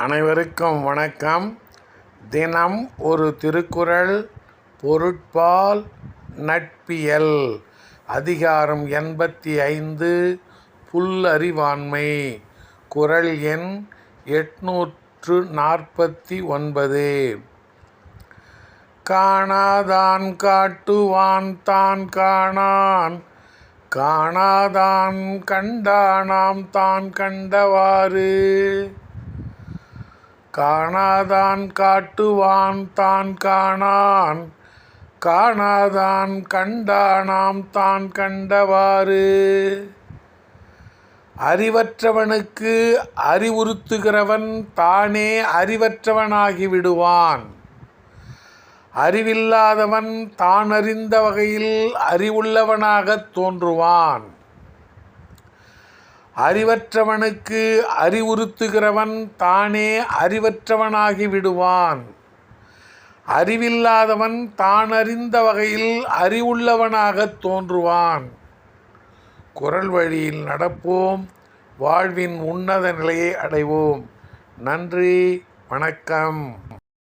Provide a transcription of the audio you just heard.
அனைவருக்கும் வணக்கம். தினம் ஒரு திருக்குறள் பொருட்பால் நட்பியல். அதிகாரம் எண்பத்தி ஐந்து புல்லறிவாண்மை. குறள் எண் எட்நூற்று நாற்பத்தி ஒன்பது. காணாதான் காட்டுவான் தான் காணான். காணாதான் கண்டானாம் தான் கண்டவாறு. காணாதான் காட்டுவான் தான் காணான். காணாதான் கண்டானாம் தான் கண்டவாறு. அறிவற்றவனுக்கு அறிவுறுத்துகிறவன் தானே அறிவற்றவனாகி விடுவான். அறிவில்லாதவன் தான் அறிந்த வகையில் அறிவுள்ளவனாகத் தோன்றுவான். அறிவற்றவனுக்கு அறிவுறுத்துகிறவன் தானே அறிவற்றவனாகி விடுவான். அறிவில்லாதவன் தான் அறிந்த வகையில் அறிவுள்ளவனாகத் தோன்றுவான். குரல் வழியில் நடப்போம். வாழ்வின் உன்னத நிலையை அடைவோம். நன்றி. வணக்கம்.